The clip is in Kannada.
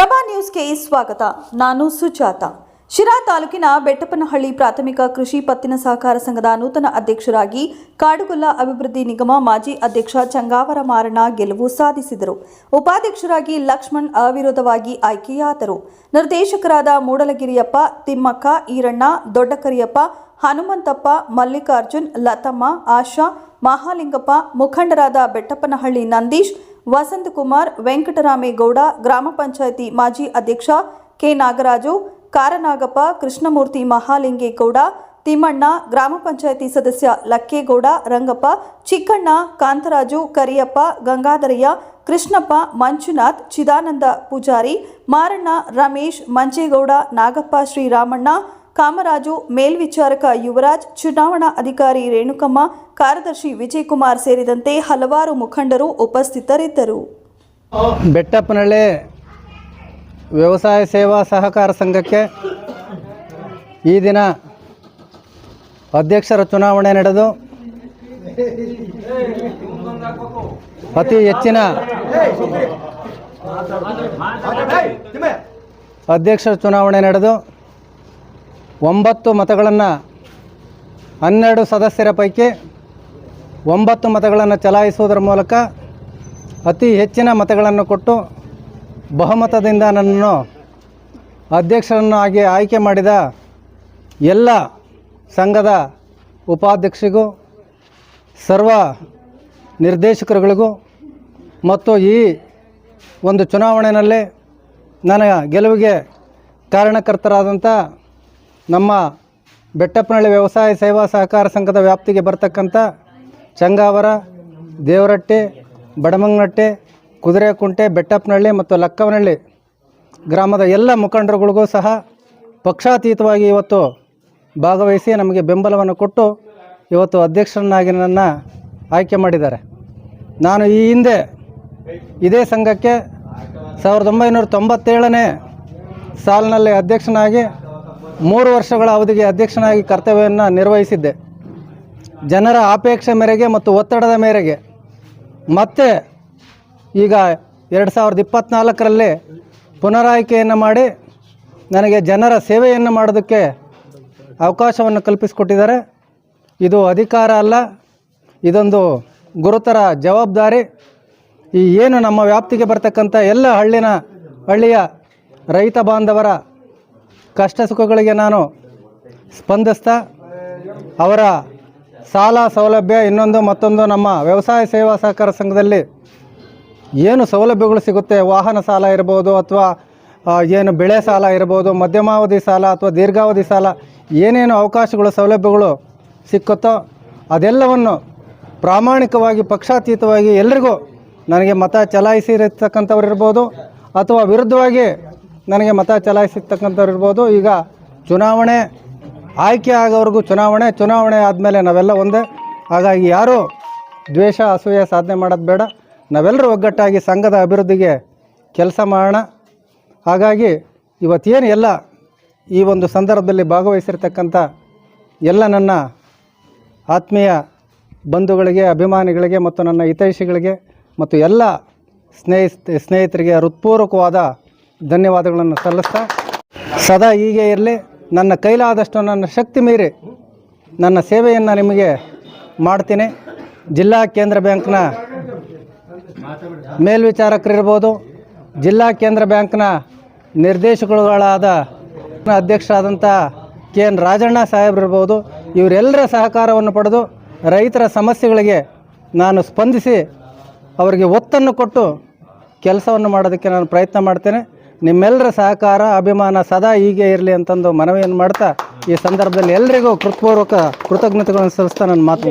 ಪ್ರಭಾ ನ್ಯೂಸ್ಗೆ ಸ್ವಾಗತ. ನಾನು ಸುಜಾತ. ಶಿರಾ ತಾಲೂಕಿನ ಬೆಟ್ಟಪ್ಪನಹಳ್ಳಿ ಪ್ರಾಥಮಿಕ ಕೃಷಿ ಪತ್ತಿನ ಸಹಕಾರ ಸಂಘದ ನೂತನ ಅಧ್ಯಕ್ಷರಾಗಿ ಕಾಡುಗೊಲ್ಲ ಅಭಿವೃದ್ಧಿ ನಿಗಮ ಮಾಜಿ ಅಧ್ಯಕ್ಷ ಚಂಗಾವರ ಮಾರಣ ಗೆಲುವು ಸಾಧಿಸಿದರು. ಉಪಾಧ್ಯಕ್ಷರಾಗಿ ಲಕ್ಷ್ಮಣ್ ಅವಿರೋಧವಾಗಿ ಆಯ್ಕೆಯಾದರು. ನಿರ್ದೇಶಕರಾದ ಮೂಡಲಗಿರಿಯಪ್ಪ, ತಿಮ್ಮಕ್ಕ, ಈರಣ್ಣ, ದೊಡ್ಡಕರಿಯಪ್ಪ, ಹನುಮಂತಪ್ಪ, ಮಲ್ಲಿಕಾರ್ಜುನ್, ಲತಮ್ಮ, ಆಶಾ, ಮಹಾಲಿಂಗಪ್ಪ, ಮುಖಂಡರಾದ ಬೆಟ್ಟಪ್ಪನಹಳ್ಳಿ ನಂದೀಶ್ ವಸಂತಕುಮಾರ್ ವೆಂಕಟರಾಮೇಗೌಡ, ಗ್ರಾಮ ಪಂಚಾಯಿತಿ ಮಾಜಿ ಅಧ್ಯಕ್ಷ ಕೆ. ನಾಗರಾಜು, ಕಾರನಾಗಪ್ಪ, ಕೃಷ್ಣಮೂರ್ತಿ ಮಹಾಲಿಂಗೇಗೌಡ, ತಿಮ್ಮಣ್ಣ, ಗ್ರಾಮ ಪಂಚಾಯಿತಿ ಸದಸ್ಯ ಲಕ್ಕೇಗೌಡ, ರಂಗಪ್ಪ, ಚಿಕ್ಕಣ್ಣ, ಕಾಂತರಾಜು, ಕರಿಯಪ್ಪ, ಗಂಗಾಧರಯ್ಯ, ಕೃಷ್ಣಪ್ಪ, ಮಂಜುನಾಥ್, ಚಿದಾನಂದ ಪೂಜಾರಿ, ಮಾರಣ್ಣ, ರಮೇಶ್, ಮಂಜೇಗೌಡ, ನಾಗಪ್ಪ, ಶ್ರೀರಾಮಣ್ಣ ಕಾಮರಾಜು, ಮೇಲ್ವಿಚಾರಕ ಯುವರಾಜ್, ಚುನಾವಣಾ ಅಧಿಕಾರಿ ರೇಣುಕಮ್ಮ, ಕಾರ್ಯದರ್ಶಿ ವಿಜಯಕುಮಾರ್ ಸೇರಿದಂತೆ ಹಲವಾರು ಮುಖಂಡರು ಉಪಸ್ಥಿತರಿದ್ದರು. ಬೆಟ್ಟಪ್ಪನಹಳ್ಳಿ ವ್ಯವಸಾಯ ಸೇವಾ ಸಹಕಾರ ಸಂಘಕ್ಕೆ ಈ ದಿನ ಅಧ್ಯಕ್ಷರ ಚುನಾವಣೆ ನಡೆದು ಅತಿ ಹೆಚ್ಚಿನ ಅಧ್ಯಕ್ಷರ ಚುನಾವಣೆ ನಡೆದು ಒಂಬತ್ತು ಮತಗಳನ್ನು ಹನ್ನೆರಡು ಸದಸ್ಯರ ಪೈಕಿ ಒಂಬತ್ತು ಮತಗಳನ್ನು ಚಲಾಯಿಸುವುದರ ಮೂಲಕ ಅತಿ ಹೆಚ್ಚಿನ ಮತಗಳನ್ನು ಕೊಟ್ಟು ಬಹುಮತದಿಂದ ನನ್ನನ್ನು ಅಧ್ಯಕ್ಷರನ್ನಾಗಿ ಆಯ್ಕೆ ಮಾಡಿದ ಎಲ್ಲ ಸಂಘದ ಉಪಾಧ್ಯಕ್ಷರಿಗೂ, ಸರ್ವ ನಿರ್ದೇಶಕರುಗಳಿಗೂ ಮತ್ತು ಈ ಒಂದು ಚುನಾವಣೆಯಲ್ಲಿ ನನ್ನ ಗೆಲುವಿಗೆ ಕಾರಣಕರ್ತರಾದಂಥ ನಮ್ಮ ಬೆಟ್ಟಪ್ಪನಹಳ್ಳಿ ವ್ಯವಸಾಯ ಸೇವಾ ಸಹಕಾರ ಸಂಘದ ವ್ಯಾಪ್ತಿಗೆ ಬರ್ತಕ್ಕಂಥ ಚಂಗಾವರ ದೇವರಟ್ಟೆ, ಬಡಮಂಗನಟ್ಟೆ, ಕುದುರೆಕುಂಟೆ, ಬೆಟ್ಟಪ್ಪನಹಳ್ಳಿ ಮತ್ತು ಲಕ್ಕವನಹಳ್ಳಿ ಗ್ರಾಮದ ಎಲ್ಲ ಮುಖಂಡರುಗಳಿಗೂ ಸಹ ಪಕ್ಷಾತೀತವಾಗಿ ಇವತ್ತು ಭಾಗವಹಿಸಿ ನಮಗೆ ಬೆಂಬಲವನ್ನು ಕೊಟ್ಟು ಇವತ್ತು ಅಧ್ಯಕ್ಷರನ್ನಾಗಿ ನನ್ನ ಆಯ್ಕೆ ಮಾಡಿದ್ದಾರೆ. ನಾನು ಈ ಹಿಂದೆ ಇದೇ ಸಂಘಕ್ಕೆ ಸಾವಿರದ ಒಂಬೈನೂರ ತೊಂಬತ್ತೇಳನೇ ಸಾಲಿನಲ್ಲಿ ಅಧ್ಯಕ್ಷನಾಗಿ ಮೂರು ವರ್ಷಗಳ ಅವಧಿಗೆ ಅಧ್ಯಕ್ಷನಾಗಿ ಕರ್ತವ್ಯವನ್ನು ನಿರ್ವಹಿಸಿದ್ದೆ. ಜನರ ಅಪೇಕ್ಷೆ ಮೇರೆಗೆ ಮತ್ತು ಒತ್ತಡದ ಮೇರೆಗೆ. ಮತ್ತೆ ಈಗ ಎರಡು ಸಾವಿರದ ಇಪ್ಪತ್ತ್ನಾಲ್ಕರಲ್ಲಿ ಪುನರಾಯ್ಕೆಯನ್ನು ಮಾಡಿ ನನಗೆ ಜನರ ಸೇವೆಯನ್ನು ಮಾಡೋದಕ್ಕೆ ಅವಕಾಶವನ್ನು ಕಲ್ಪಿಸಿಕೊಟ್ಟಿದ್ದಾರೆ. ಇದು ಅಧಿಕಾರ ಅಲ್ಲ, ಇದೊಂದು ಗುರುತರ ಜವಾಬ್ದಾರಿ. ಈ ಏನು ನಮ್ಮ ವ್ಯಾಪ್ತಿಗೆ ಬರ್ತಕ್ಕಂಥ ಎಲ್ಲ ಹಳ್ಳಿನ ಹಳ್ಳಿಯ ರೈತ ಬಾಂಧವರ ಕಷ್ಟ ಸುಖಗಳಿಗೆ ನಾನು ಸ್ಪಂದಿಸ್ತಾ ಅವರ ಸಾಲ ಸೌಲಭ್ಯ ಇನ್ನೊಂದು ಮತ್ತೊಂದು ನಮ್ಮ ವ್ಯವಸಾಯ ಸೇವಾ ಸಹಕಾರ ಸಂಘದಲ್ಲಿ ಏನು ಸೌಲಭ್ಯಗಳು ಸಿಗುತ್ತೆ? ವಾಹನ ಸಾಲ ಇರ್ಬೋದು ಅಥವಾ ಏನು ಬೆಳೆ ಸಾಲ ಇರ್ಬೋದು, ಮಧ್ಯಮಾವಧಿ ಸಾಲ ಅಥವಾ ದೀರ್ಘಾವಧಿ ಸಾಲ ಏನೇನು ಅವಕಾಶಗಳು, ಸೌಲಭ್ಯಗಳು ಸಿಕ್ಕುತ್ತೋ ಅದೆಲ್ಲವನ್ನು ಪ್ರಾಮಾಣಿಕವಾಗಿ, ಪಕ್ಷಾತೀತವಾಗಿ ಎಲ್ರಿಗೂ ನನಗೆ ಮತ ಚಲಾಯಿಸಿರ್ತಕ್ಕಂಥವ್ರು ಇರ್ಬೋದು ಅಥವಾ ವಿರುದ್ಧವಾಗಿ ನನಗೆ ಮತ ಚಲಾಯಿಸಿರ್ತಕ್ಕಂಥವ್ರು ಇರ್ಬೋದು. ಈಗ ಚುನಾವಣೆ ಆಯ್ಕೆ ಆಗೋವರೆಗೂ ಚುನಾವಣೆ ಚುನಾವಣೆ ಆದಮೇಲೆ ನಾವೆಲ್ಲ ಒಂದೇ. ಹಾಗಾಗಿ ಯಾರೂ ದ್ವೇಷ, ಅಸೂಯೆ ಸಾಧನೆ ಮಾಡೋದು ಬೇಡ. ನಾವೆಲ್ಲರೂ ಒಗ್ಗಟ್ಟಾಗಿ ಸಂಘದ ಅಭಿವೃದ್ಧಿಗೆ ಕೆಲಸ ಮಾಡೋಣ. ಹಾಗಾಗಿ ಇವತ್ತೇನು ಎಲ್ಲ ಈ ಒಂದು ಸಂದರ್ಭದಲ್ಲಿ ಭಾಗವಹಿಸಿರ್ತಕ್ಕಂಥ ಎಲ್ಲ ನನ್ನ ಆತ್ಮೀಯ ಬಂಧುಗಳಿಗೆ, ಅಭಿಮಾನಿಗಳಿಗೆ ಮತ್ತು ನನ್ನ ಹಿತೈಷಿಗಳಿಗೆ ಮತ್ತು ಎಲ್ಲ ಸ್ನೇಹಿತ, ಸ್ನೇಹಿತರಿಗೆ ಹೃತ್ಪೂರ್ವಕವಾದ ಧನ್ಯವಾದಗಳನ್ನು ಸಲ್ಲಿಸ್ತಾ, ಸದಾ ಹೀಗೆ ಇರಲಿ. ನನ್ನ ಕೈಲಾದಷ್ಟು ನನ್ನ ಶಕ್ತಿ ಮೀರಿ ನನ್ನ ಸೇವೆಯನ್ನು ನಿಮಗೆ ಮಾಡ್ತೀನಿ. ಜಿಲ್ಲಾ ಕೇಂದ್ರ ಬ್ಯಾಂಕ್ನ ಮೇಲ್ವಿಚಾರಕರಿರ್ಬೋದು ಜಿಲ್ಲಾ ಕೇಂದ್ರ ಬ್ಯಾಂಕ್ನ ನಿರ್ದೇಶಕರುಗಳಾದ ಅಧ್ಯಕ್ಷರಾದಂಥ ಕೆ ಎನ್ ರಾಜಣ್ಣ ಸಾಹೇಬ್ರಿರ್ಬೋದು ಇವರೆಲ್ಲರ ಸಹಕಾರವನ್ನು ಪಡೆದು ರೈತರ ಸಮಸ್ಯೆಗಳಿಗೆ ನಾನು ಸ್ಪಂದಿಸಿ ಅವರಿಗೆ ಒತ್ತನ್ನು ಕೊಟ್ಟು ಕೆಲಸವನ್ನು ಮಾಡೋದಕ್ಕೆ ನಾನು ಪ್ರಯತ್ನ ಮಾಡ್ತೇನೆ. ನಿಮ್ಮೆಲ್ಲರ ಸಹಕಾರ, ಅಭಿಮಾನ ಸದಾ ಹೀಗೆ ಇರಲಿ ಅಂತಂದು ಮನವಿಯನ್ನು ಮಾಡ್ತಾ ಈ ಸಂದರ್ಭದಲ್ಲಿ ಎಲ್ಲರಿಗೂ ಕೃತಪೂರ್ವಕ ಕೃತಜ್ಞತೆಗಳನ್ನು ಸಲ್ಲಿಸ್ತಾ ನಾನು ಮಾತು